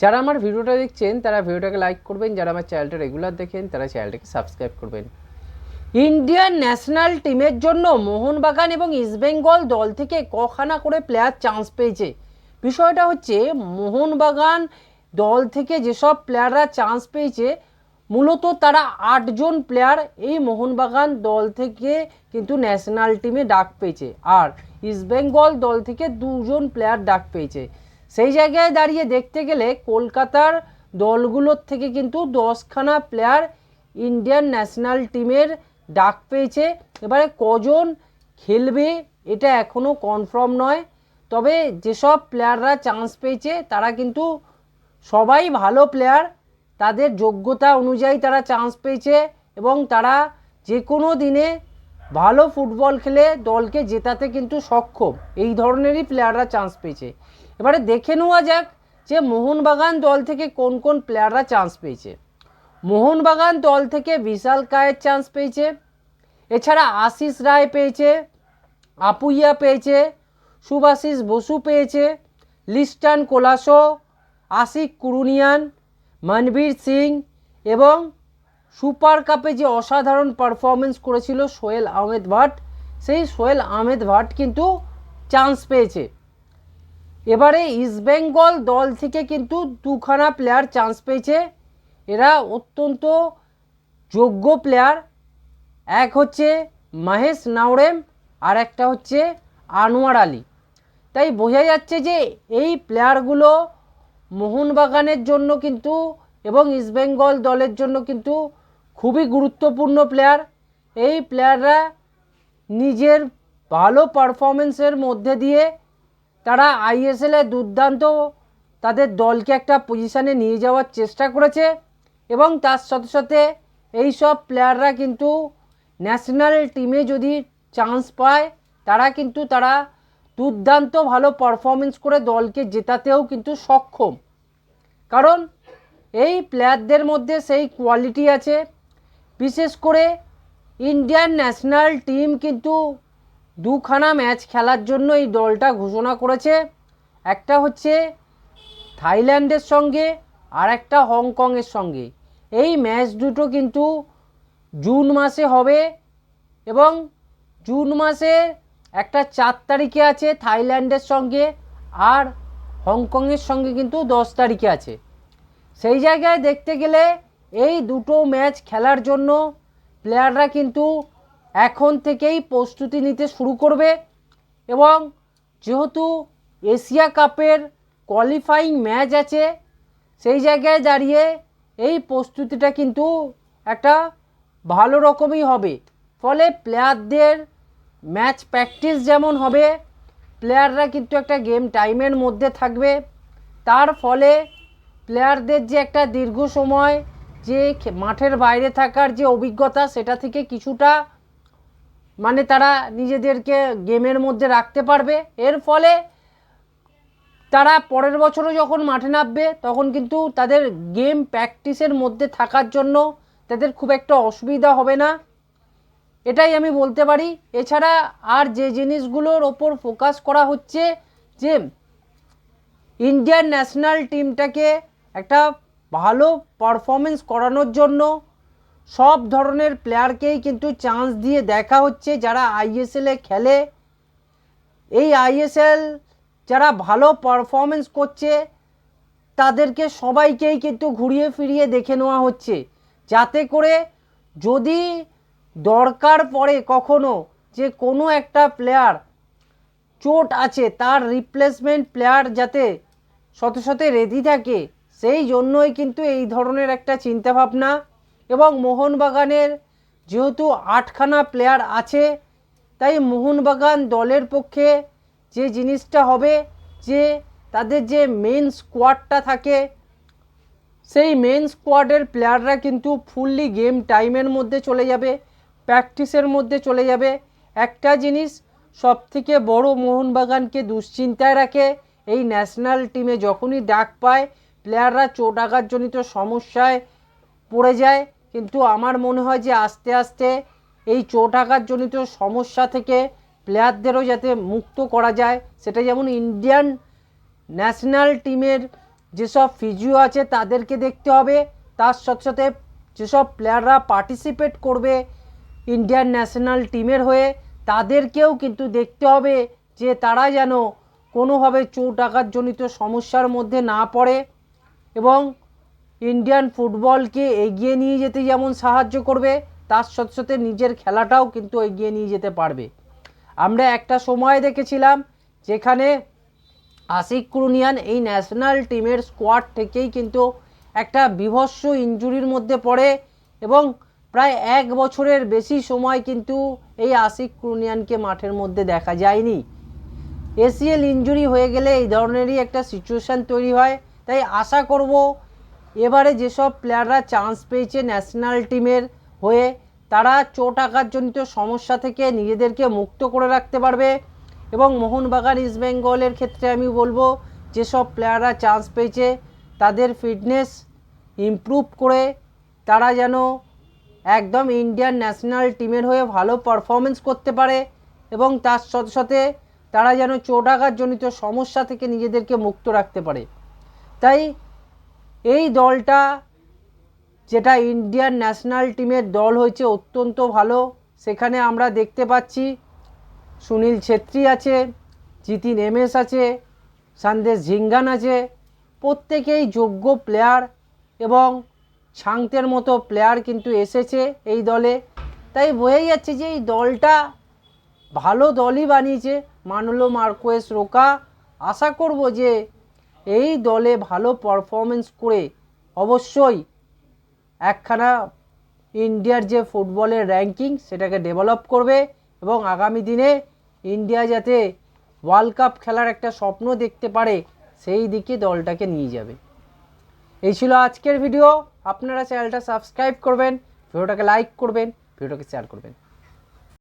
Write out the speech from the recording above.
যারা আমার ভিডিওটা দেখছেন, তারা ভিডিওটাকে লাইক করবেন। যারা আমার চ্যানেলটা রেগুলার দেখেন, তারা চ্যানেলটাকে সাবস্ক্রাইব করবেন। ইন্ডিয়ান ন্যাশনাল টিমের জন্য মোহনবাগান এবং ইস্টবেঙ্গল দল থেকে কখানা করে প্লেয়ার চান্স পেয়েছে। বিষয়টা হচ্ছে, মোহনবাগান দল থেকে যেসব প্লেয়াররা চান্স পেয়েছে, মূলত তারা আটজন প্লেয়ার এই মোহনবাগান দল থেকে কিন্তু ন্যাশনাল টিমে ডাক পেয়েছে। আর ইস্টবেঙ্গল দল থেকে দুজন প্লেয়ার ডাক পেয়েছে। সেই জায়গায় দাঁড়িয়ে দেখতে গেলে কলকাতার দলগুলোর থেকে কিন্তু দশখানা প্লেয়ার ইন্ডিয়ান ন্যাশনাল টিমের ডাক পেয়েছে। এবারে কজন খেলবে এটা এখনও কনফার্ম নয়। তবে যেসব প্লেয়াররা চান্স পেয়েছে, তারা কিন্তু সবাই ভালো প্লেয়ার তাদের যোগ্যতা অনুযায়ী তারা চান্স পেয়েছে এবং তারা যে কোনো দিনে ভালো ফুটবল খেলে দলকে জেতাতে কিন্তু সক্ষম। এই ধরনেরই প্লেয়াররা চান্স পেয়েছে। এবারে দেখে নেওয়া যাক যে মোহনবাগান দল থেকে কোন কোন প্লেয়াররা চান্স পেয়েছে। মোহনবাগান দল থেকে বিশাল কায়ের চান্স পেয়েছে। এছাড়া আশিস রায় পেয়েছে, আপুইয়া পেয়েছে সুভাশিস বসু পেয়েছে, লিস্টান কোলাসো, আশিক কুরুনিয়ান, মনবীর সিং এবং সুপার কাপে যে অসাধারণ পারফরমেন্স করেছিল সোহেল আহমেদ ভাট, সেই সোহেল আহমেদ ভাট কিন্তু চান্স পেয়েছে। এবারে ইস্টবেঙ্গল দল থেকে কিন্তু দুখানা প্লেয়ার চান্স পেয়েছে। এরা অত্যন্ত যোগ্য প্লেয়ার এক হচ্ছে মহেশ নাওরেম আর একটা হচ্ছে আনোয়ার আলী। তাই বোঝা যাচ্ছে যে এই প্লেয়ারগুলো মোহনবাগানের জন্য কিন্তু এবং ইস্টবেঙ্গল দলের জন্য কিন্তু খুবই গুরুত্বপূর্ণ প্লেয়ার এই প্লেয়াররা নিজের ভালো পারফরমেন্সের মধ্যে দিয়ে তারা আইএসএলে দুর্দান্ত তাদের দলকে একটা পজিশানে নিয়ে যাওয়ার চেষ্টা করেছে এবং তার সাথে সাথে এই সব প্লেয়াররা কিন্তু ন্যাশনাল টিমে যদি চান্স পায়, তারা কিন্তু তারা দুর্দান্ত ভালো পারফরমেন্স করে দলকে জেতাতেও কিন্তু সক্ষম। কারণ এই প্লেয়ারদের মধ্যে সেই কোয়ালিটি আছে। বিশেষ করে ইন্ডিয়ান ন্যাশনাল টিম কিন্তু দুখানা ম্যাচ খেলার জন্য এই দলটা ঘোষণা করেছে। একটা হচ্ছে থাইল্যান্ডের সঙ্গে আর একটা হংকংয়ের সঙ্গে। এই ম্যাচ দুটো কিন্তু জুন মাসে হবে এবং জুন মাসে একটা চার তারিখে আছে থাইল্যান্ডের সঙ্গে আর হংকংয়ের সঙ্গে কিন্তু দশ তারিখে আছে। সেই জায়গায় দেখতে গেলে এই দুটো ম্যাচ খেলার জন্য প্লেয়াররা কিন্তু এখন থেকেই প্রস্তুতি নিতে শুরু করবে এবং যেহেতু এশিয়া কাপের কোয়ালিফাইং ম্যাচ আছে, সেই জায়গায় দাঁড়িয়ে এই প্রস্তুতিটা কিন্তু একটা ভালো রকমই হবে। ফলে প্লেয়ারদের ম্যাচ প্র্যাকটিস যেমন হবে প্লেয়াররা কিন্তু একটা গেম টাইমের মধ্যে থাকবে। তার ফলে প্লেয়ারদের যে একটা দীর্ঘ সময়, যে মাঠের বাইরে থাকার যে অভিজ্ঞতা, সেটা থেকে কিছুটা মানে তারা নিজেদেরকে গেমের মধ্যে রাখতে পারবে। এর ফলে তারা পরের বছরও যখন মাঠে নামবে, তখন কিন্তু তাদের গেম প্র্যাকটিসের মধ্যে থাকার জন্য তাদের খুব একটা অসুবিধা হবে না। এটাই আমি বলতে পারি। এছাড়া আর যে জিনিসগুলোর ওপর ফোকাস করা হচ্ছে, যে ইন্ডিয়ান ন্যাশনাল টিমটাকে একটা ভালো পারফরমেন্স করানোর জন্য সব ধরনের প্লেয়ারকেই কিন্তু চান্স দিয়ে দেখা হচ্ছে যারা আইএসএলে খেলে। এই আইএসএল যারা ভালো পারফরমেন্স করছে, তাদেরকে সবাইকেই কিন্তু ঘুরিয়ে ফিরিয়ে দেখে নেওয়া হচ্ছে। যাতে করে যদি দরকার পড়ে কখনো যে কোনো একটা প্লেয়ার চোট আছে, তার রিপ্লেসমেন্ট প্লেয়ার যাতে শত শত রেডি থাকে, সেই জন্যই কিন্তু এই ধরনের একটা চিন্তাভাবনা। এবং মোহনবাগানের যেহেতু আটখানা প্লেয়ার আছে, তাই মোহনবাগান দলের পক্ষে যে জিনিসটা হবে, যে তাদের যে মেন স্কোয়াডটা থাকে, সেই মেন স্কোয়াডের প্লেয়াররা কিন্তু ফুললি গেম টাইমের মধ্যে চলে যাবে প্র্যাকটিসের মধ্যে চলে যাবে। একটা জিনিস সবথেকে বড় মোহনবাগানকে দুশ্চিন্তায় রাখে, এই ন্যাশনাল টিমে যখনই ডাক পায় প্লেয়াররা চোট আঘাতজনিত সমস্যায় পড়ে যায় কিন্তু আমার মনে হয় যে আস্তে আস্তে এই চোট আঘাতজনিত সমস্যা থেকে প্লেয়ারদেরও যাতে মুক্ত করা যায়। সেটা যেমন ইন্ডিয়ান ন্যাশনাল টিমের যেসব ফিজিও আছে তাদেরকে দেখতে হবে। তার সাথে সাথে যেসব প্লেয়াররা পার্টিসিপেট করবে ইন্ডিয়ান ন্যাশনাল টিমের হয়ে, তাদেরকেও কিন্তু দেখতে হবে যে তারা যেন কোনোভাবে চোট আঘাতজনিত সমস্যার মধ্যে না পড়ে। এবং ইন্ডিয়ান ফুটবলকে এগিয়ে নিয়ে যেতে যেমন সাহায্য করবে, তার সাথে সাথে নিজের খেলাটাও কিন্তু এগিয়ে নিয়ে যেতে পারবে। আমরা একটা সময় দেখেছিলাম যেখানে আশিক কুরুনিয়ান এই ন্যাশনাল টিমের স্কোয়াড থেকেই কিন্তু একটা বিভৎস ইঞ্জুরির মধ্যে পড়ে এবং প্রায় এক বছরের বেশি সময় কিন্তু এই আশিক কুরুনিয়ানকে মাঠের মধ্যে দেখা যায়নি। এসিএল ইঞ্জুরি হয়ে গেলে এই ধরনেরই একটা সিচুয়েশান তৈরি হয়। তাই আশা করব এবারে যেসব প্লেয়াররা চান্স পেয়েছে ন্যাশনাল টিমের হয়ে, তারা চোট আঘাতজনিত সমস্যা থেকে নিজেদেরকে মুক্ত করে রাখতে পারবে। এবং মোহনবাগান ইস্টবেঙ্গলের ক্ষেত্রে আমি বলব, যেসব প্লেয়াররা চান্স পেয়েছে, তাদের ফিটনেস ইমপ্রুভ করে তারা যেন একদম ইন্ডিয়ান ন্যাশনাল টিমের হয়ে ভালো পারফরমেন্স করতে পারে। এবং তার সাথে সাথে তারা যেন চোট আঘাতজনিত সমস্যা থেকে নিজেদেরকে মুক্ত রাখতে পারে। তাই এই দলটা, যেটা ইন্ডিয়ান ন্যাশনাল টিমের দল হয়েছে, অত্যন্ত ভালো। সেখানে আমরা দেখতে পাচ্ছি, সুনীল ছেত্রী আছে, জিতিন এমএস আছে, সন্দেশ ঝিঙ্গান আছে। প্রত্যেকেই যোগ্য প্লেয়ার এবং ছাংতের মতো প্লেয়ার কিন্তু এসেছে এই দলে। তাই বোঝাই যাচ্ছে যে এই দলটা ভালো দলই বানিয়েছে। মানলো মার্কোয়েস রোকা। আশা করব যে এই দলে ভালো পারফরমেন্স করে অবশ্যই একখানা ইন্ডিয়ার যে ফুটবলের র্যাঙ্কিং সেটাকে ডেভেলপ করবে এবং আগামী দিনে ইন্ডিয়া যাতে ওয়ার্ল্ড কাপ খেলার একটা স্বপ্ন দেখতে পারে, সেই দিকে দলটাকে নিয়ে যাবে। এই ছিল আজকের ভিডিও আপনারা চ্যানেলটা সাবস্ক্রাইব করবেন ভিডিওটাকে লাইক করবেন ভিডিওটাকে শেয়ার করবেন।